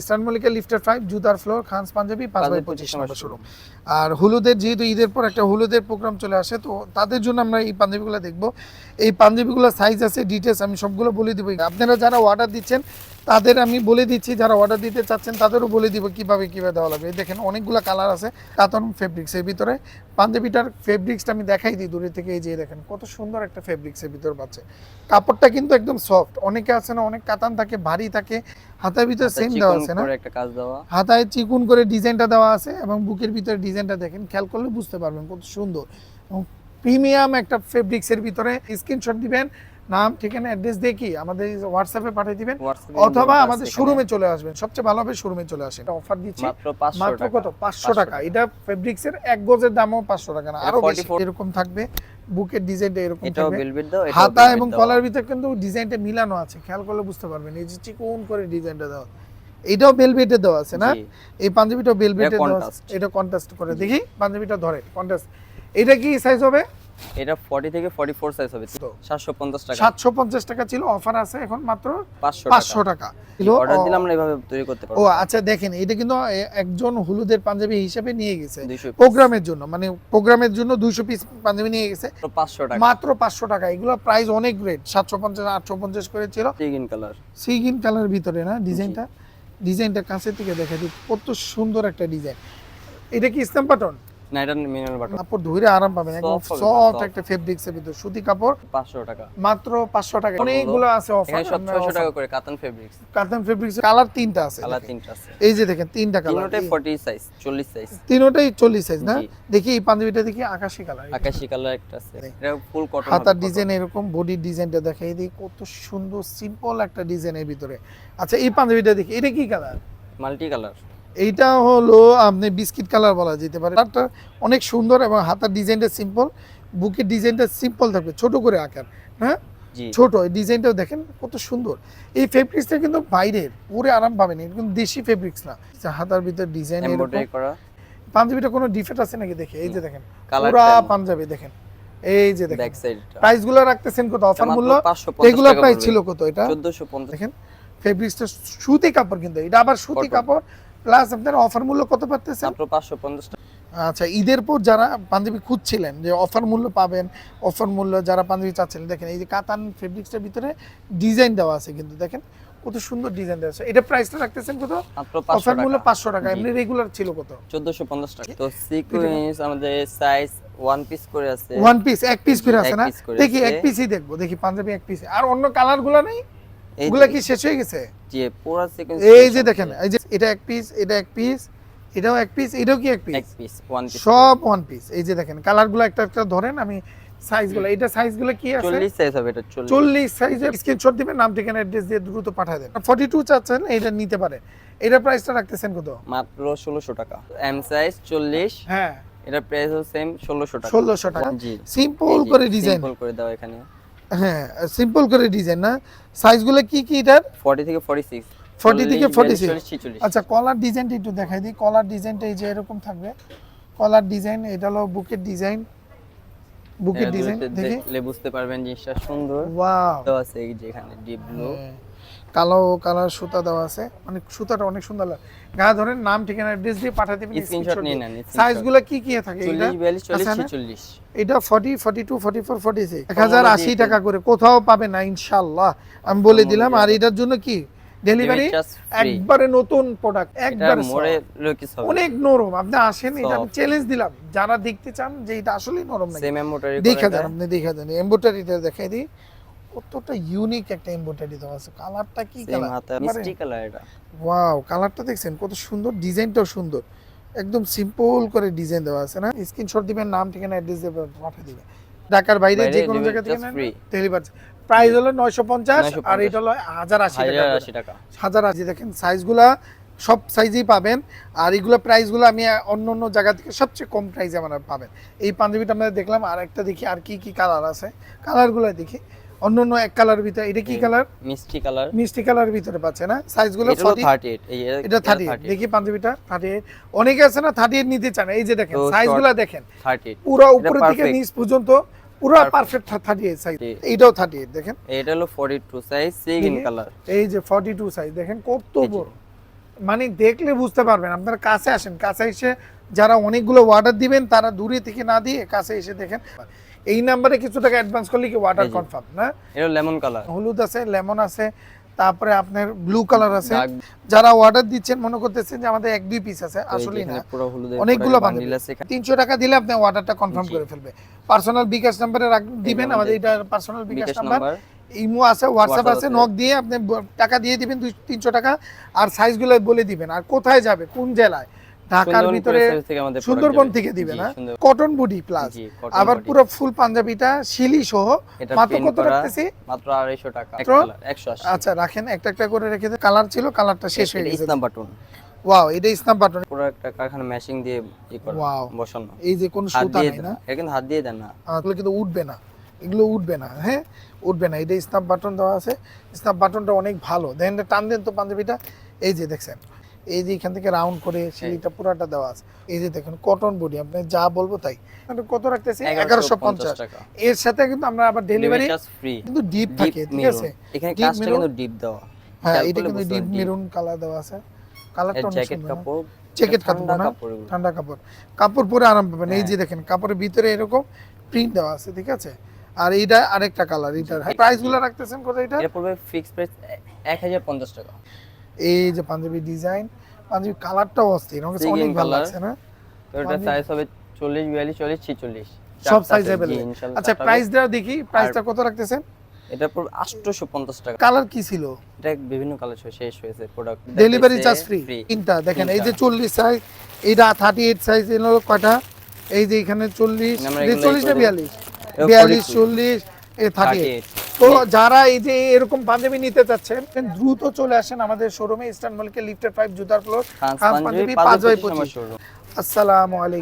Eastern Mallika লিফটার five জুদার floor Khan's Punjabi পাঁচ বাই পঁচিশ নম্বর শোরুম আর হলুদের যেহেতু ঈদের পর একটা হলুদের প্রোগ্রাম চলে আসে তো তাদের জন্য আমরা এই পাঞ্জাবিগুলো দেখব। এই পাঞ্জাবিগুলো সাইজ আছে ডিটেলস আমি সবগুলো বলে দিব। আপনারা যারা অর্ডার দিচ্ছেন তাদের আমি বলে দিচ্ছি যারা অর্ডার দিতে চাচ্ছেন তাদেরও বলে দিব কীভাবে কীভাবে দেওয়া লাগবে। এই দেখেন অনেকগুলো কালার আছে কাতন ফেব্রিক্স এর ভিতরে। পাঞ্জাবিটার ফেব্রিক্সটা আমি দেখাই দিই দূরে থেকে এই যে দেখেন কত সুন্দর একটা ফেব্রিক্স এর ভিতরে পাচ্ছে। কাপড়টা কিন্তু একদম সফট অনেকে আছে না অনেক কাতান থাকে ভারী থাকে হাতের ভিতরে সেম দেওয়া আছে না? একটা কাজ দেওয়া। হাতায় চিকুন করে ডিজাইনটা দেওয়া আছে এবং বুকের ভিতরে ডিজাইনটা দেখেন খেয়াল করলে বুঝতে পারবেন কত সুন্দর। এবং প্রিমিয়াম একটা ফেব্রিক্সের ভিতরে স্ক্রিনশট দিবেন নাম ঠিকানা অ্যাড্রেস দিয়ে কি আমাদের হোয়াটসঅ্যাপে পাঠিয়ে দিবেন অথবা আমাদের শোরুমে চলে আসবেন। সবচেয়ে ভালো হবে শোরুমে চলে আসেন। অফার দিচ্ছি। মাত্র 500 মাত্র টাকা। কত? পাঁচশো টাকা। এটা ফেব্রিক্সের এক গজের দামও পাঁচশো টাকা না। আরও বেশি। এরকম থাকবে। বুকের ডিজাইনটা এরকম থাকবে। বেলভেট দাও এটাও হাতা এবং কলার ভিতরে কিন্তু ডিজাইনটা মিলানো আছে। খেয়াল করলে বুঝতে পারবেন। এই যে চিকন করে ডিজাইনটা দেওয়া। এটাও বেলভেটে দেওয়া আছে না? এই পাঞ্জাবিটাও বেলভেটে এটা দেওয়া আছে। এটা কন্ট্রাস্ট করে। দেখি পাঞ্জাবিটা ধরে। কন্ট্রাস্ট এটা কি সাইজ হবে? এটা 40 থেকে 44 সাইজ হবে। তো। 750 টাকা। সাতশো পঞ্চাশ টাকা ছিল অফার আছে এখন মাত্র 500 পাঁচশো টাকা। অর্ডার ও- দিলে আমরা এভাবে তৈরি করতে ও আচ্ছা দেখেন এটা কিন্তু একজন হলুদের পাঞ্জাবি হিসেবে নিয়ে গেছে। প্রোগ্রামের জন্য মানে প্রোগ্রামের জন্য দুইশো পিস পাঞ্জাবি নিয়ে গেছে। মাত্র 500 টাকা। মাত্র পাঁচশো টাকা। এগুলো প্রাইস অনেক রেট সাতশো পঞ্চাশ আটশো পঞ্চাশ করে ছিল। গ্রিন কালার সিগিন কালার ভিতরে না? ডিজাইনটা? ডিজাইনটা কাছে থেকে দেখা দিই। কত সুন্দর একটা ডিজাইন। এটা কি স্ট্যাম্প বাটন না এটা মিনারেল বাটন কাপড় ধরে আরাম পাবেন একদম সফট একটা ফেব্রিক্স এর ভিতর। সুতি কাপড় 500 টাকা। মাত্র পাঁচশো টাকা। অনেকগুলো আছে এখানে অফার 700 টাকা করে কাতান ফেব্রিক্স কাতান ফেব্রিক্স কালার তিনটা আছে কালার তিনটা আছে। এই যে দেখেন তিনটা কালার তিনটাই 40 সাইজ 40 সাইজ তিনটাই চল্লিশ সাইজ না? দেখি এই পাঞ্জাবিটা দেখি আকাশি কালার আকাশি কালার একটা আছে। এটা ফুল কটন হাতার ডিজাইন এরকম বডির ডিজাইনটা দেখাই দিই কত সুন্দর সিম্পল একটা ডিজাইনের ভিতরে। আচ্ছা এই পাঞ্জাবিটা দেখি এটা কি কালার মাল্টি কালার এইটা হলো আপনি বিস্কিট কালার বলা যেতে পারে। কালারটা অনেক সুন্দর এবং হাতার ডিজাইনটা সিম্পল বুকের ডিজাইনটা সিম্পল থাকবে ছোট করে আকার হ্যাঁ? ছোট এই ডিজাইনটাও দেখেন কত সুন্দর। এই ফেব্রিক্সটা কিন্তু বাইরের পরে আরাম পাবেন এটা কিন্তু দেশি ফেব্রিক্স না। আচ্ছা, হাতার ভিতর ডিজাইন করা। পাঞ্জাবিটা কোনো ডিফেক্ট আছে নাকি? দেখে এই যে দেখেন পুরা পাঞ্জাবি দেখেন। এই যে দেখেন প্রাইসগুলো রাখতেছেন কত? অফার মূল্য? 550 রেগুলার টাকা প্রাইস ছিল কত এটা? 1450 দেখেন ফেব্রিক্সটা সুতি কাপড় কিন্তু এটা আবার সুতি কাপড়। প্লাস আপনার অফার মূল্য কত পাচ্ছেন মাত্র 550 টাকা। আচ্ছা ঈদের পর যারা পাঞ্জাবি খুঁজছিলেন যে অফার মূল্য পাবেন অফার মূল্য যারা পাঞ্জাবি চাচ্ছিলেন দেখেন এই যে কাতান ফেব্রিক্সটার ভিতরে ডিজাইন দেওয়া আছে কিন্তু দেখেন কত সুন্দর ডিজাইন দেওয়া আছে। এটা প্রাইসটা রাখতেছেন কত? অফার মূল্য টাকা। পাঁচশো টাকা এমনি রেগুলার ছিল কত? 1450 টাকা। তো সিকোয়েন্স আমাদের সাইজ ওয়ান পিস করে আছে। ওয়ান পিস এক পিস করে আছে না? দেখি এক পিসই দেখব দেখি পাঞ্জাবি এক পিস আর অন্য কালারগুলা নেই? এই কি শেষ হয়ে গেছে? জি পুরো সিকোয়েন্স এই যে দেখেন এই যে এটা এক পিস এটা এক পিস এটাও এক পিস এটাও কি এক এক পিস পিস ওয়ান পিস সব ওয়ান পিস এই যে দেখেন কালারগুলো একটা একটা ধরেন আমি সাইজগুলো এটা সাইজগুলো কি আছে? 40 সাইজ হবে এটা 40 চল্লিশ সাইজের স্ক্রিনশট দিবেন নাম ঠিকানা অ্যাড্রেস দিয়ে দ্রুত পাঠিয়ে দেন। ফর্টি টু চাচ্ছেন এটা নিতে পারেন এটা প্রাইসটা রাখতেছেন কত? মাত্র 1600 টাকা। এম সাইজ 40 হ্যাঁ। এটা প্রাইস সেম 1600 টাকা। ষোলোশো টাকা। জি। সিম্পল করে ডিজাইন সিম্পল করে দাও এখানে। হ্যাঁ সিম্পল করে ডিজাইন না। সাইজগুলো কি কি এটার? 40 থেকে 46 40 থেকে 46 46 আচ্ছা কলার ডিজাইনটা একটু দেখাই দিই। কলার ডিজাইনটা এই যে এরকম থাকবে। কলার ডিজাইন এটা হলো বুকের ডিজাইন বুকের ডিজাইন দেখে। বুঝতে পারবেন জিনিসটা সুন্দর। ওয়াও তো আছে এখানে ডিপ ব্লু কালো কালার সুতা দেওয়া আছে। মানে সুতাটা অনেক সুন্দর লাগে। গা ধরেন নাম ঠিকানা অ্যাড্রেস দিয়ে পাঠিয়ে দেবেন স্ক্রিনশট নিয়ে নেন সাইজগুলো কি কি থাকে এটা 40 42 40 46 এটা 40 42 44 46 1080 টাকা করে। কোথাও পাবে না ইনশাআল্লাহ। আমি বলে দিলাম আর এটার জন্য কি? ডেলিভারি। একবারে নতুন প্রোডাক্ট একবারে অনেক নরম। আপনি আসেন এটা আমি চ্যালেঞ্জ দিলাম। যারা দেখতে চান যে এটা আসলেই নরম নাকি? দেখা যান আপনি দেখা যান। এমব্রয়ডারিটা দেখাই দিই। কতটা ইউনিক একটা এমব্রয়ডারি দেওয়া আছে। কালারটা কি কালার হাতে মিষ্টি কালার এটা। ওয়াও কালারটা দেখছেন কত সুন্দর ডিজাইনটাও সুন্দর। একদম সিম্পল করে ডিজাইন দেওয়া আছে না? স্ক্রিনশট দিবেন নাম ঠিকানা অ্যাড্রেস দিয়ে পাঠিয়ে দিবেন। ঢাকার বাইরে যে কোনো জায়গা থেকে। ডেলিভারি প্রাইস হলো 950 আর এটা হলো হাজার আশি টাকা হাজার করে। আশি টাকা। হাজার আশি দেখেন সাইজগুলা সব সাইজেই পাবেন আর এগুলো প্রাইসগুলো আমি অন্য অন্য জায়গা থেকে সবচেয়ে কম প্রাইসে আমরা পাবেন। এই পাঞ্জাবিটা আমরা দেখলাম আর একটা দেখি আর কি কি কালার আছে? কালারগুলো দেখি। অন্য অন্য এক কালার ভিতরে এটা কি কালার মিষ্টি কালার মিষ্টি কালার ভিতরে পাচ্ছে না? সাইজগুলো এটা হলো 40 38 এটা থার্টি দেখি পাঞ্জাবিটা থার্টি অনেকে আছে না থার্টি নিতে চান এই যে দেখেন সাইজগুলো দেখেন। 38 পুরো উপরের perfect। নিচ পর্যন্ত পুরো পারফেক্ট থার্টি এইট সাইজ জি। এইটাও থার্টি এইট দেখেন এটা হলো 42 সাইজ সিগিন কালার এই যে ফর্টি টু সাইজ দেখেন কত বড়। মানে দেখলে বুঝতে পারবেন আপনারা কাছে আসেন। কাছে এসে যারা অনেকগুলো অর্ডার দিবেন তারা দূরে থেকে না দিয়ে কাছে এসে দেখেন। এই নাম্বারে কিছু টাকা অ্যাডভান্স করলে কি যে। কনফার্ম না? এটা লেমন কালার হলুদ আছে লেমন আছে তারপরে আপনার ব্লু কালার আছে। যারা অর্ডার দিচ্ছেন মনে করতেছেন যে আমাদের এক দুই পিস আছে আসলে না। অনেকগুলো বান্ডিল আছে এখানে। তিনশো টাকা দিলে আপনি অর্ডারটা কনফার্ম করে ফেলবে। পার্সোনাল বিকাশ নাম্বারে দিবেন আমাদের এটা পার্সোনাল বিকাশ নাম্বার ইমো আছে হোয়াটসঅ্যাপ আছে। নক দিয়ে আপনি টাকা দিয়ে দিবেন দুই তিনশো টাকা। আর সাইজগুলো বলে দিবেন। আর কোথায় যাবে? কোন জেলায়? ঢাকার ভিতরে সুন্দরবন থেকে দিবে না? কটন বডি প্লাস আবার পুরো ফুল পাঞ্জাবিটা শিলি সহ। মাত্র কত রাখতেছি? মাত্র 250 টাকা। আচ্ছা রাখেন একটা একটা করে রেখে দেন। কালার ছিল কালারটা শেষ হয়ে গেছে। ইসলাম বাটন ওয়াও এটা স্ন্যাপ বাটন পুরো একটা কারখানা ম্যাশিং দিয়ে ই করা বসানো। এই যে কোন সুতা নাই না? এটা কিন্তু হাত দিয়ে দেন না। এগুলো কিন্তু উঠবে না। এগুলো উঠবে না হ্যাঁ? উঠবে না এটা স্ন্যাপ বাটন দেওয়া আছে। স্ন্যাপ বাটনটা অনেক ভালো। দেন টান দেন তো পাঞ্জাবিটা। এই যে দেখছেন এই যে এখান থেকে রাউন্ড করে সিলিটা পুরাটা দেওয়া আছে। এই যে দেখুন কটন বডি আপনি যা বলব তাই। কত রাখতেছি? এগারোশো পঞ্চাশ। এর সাথে কিন্তু আমরা আবার ডেলিভারি কিন্তু ডিপ থাকে ঠিক আছে? এখানে কিন্তু ডিপ দেওয়া। হ্যাঁ এটা কিন্তু ডিপ মেরুন কালার দেওয়া আছে। কালারটা জ্যাকেট কাপড়। জ্যাকেট ঠান্ডা কাপড় না? কাপড় ঠান্ডা কাপড়। কাপড় পরে আরাম পাবেন। এই হ্যাঁ। যে দেখেন কাপড়ের ভিতরে এরকম প্রিন্ট দেওয়া আছে ঠিক আছে? আর এইটা আরেকটা কালার এটার প্রাইসগুলো রাখতেছেন কোথায় এটা? এটা পড়বে ফিক্স প্রাইস এক হাজার পঞ্চাশ টাকা। এই যে পাঞ্জাবি ডিজাইন পাঞ্জাবি কালারটাও অস্থির আমার কাছে অনেক ভালো লাগছে না? তো এটা সাইজ হবে চল্লিশ বিয়াল্লিশ চল্লিশ ছিচল্লিশ। সব সাইজ ইনশাল্লাহ আচ্ছা চারটা প্রাইসটা দেখি প্রাইসটা কত রাখতেছেন। এটা আটশোশো পঞ্চাশ টাকা। কালার কি ছিল? এটা বিভিন্ন কালার শেষ হয়েছে প্রোডাক্ট ডেলিভারি চার্জ ফ্রি তিনটা দেখেন এই যে চল্লিশ সাইজ এইটা থার্টি এইট সাইজ এলো কয়টা? এই যে এখানে চল্লিশ আমরা এগুলো চল্লিশ না করে- বিয়াল্লিশ? এ বিয়াল্লিশ 42 চল্লিশ এ থার্টি থার্টি এইট তো যারা এই যে এরকম পাঞ্জাবি নিতে চাচ্ছেন দ্রুত চলে আসেন আমাদের শোরুমে ইস্টার্ন মলকে লিফটের পাইপ জুতার ফ্লোর পাঞ্জাবি পাঁচ বাই পঁচিশ আসসালামু আলাইকুম।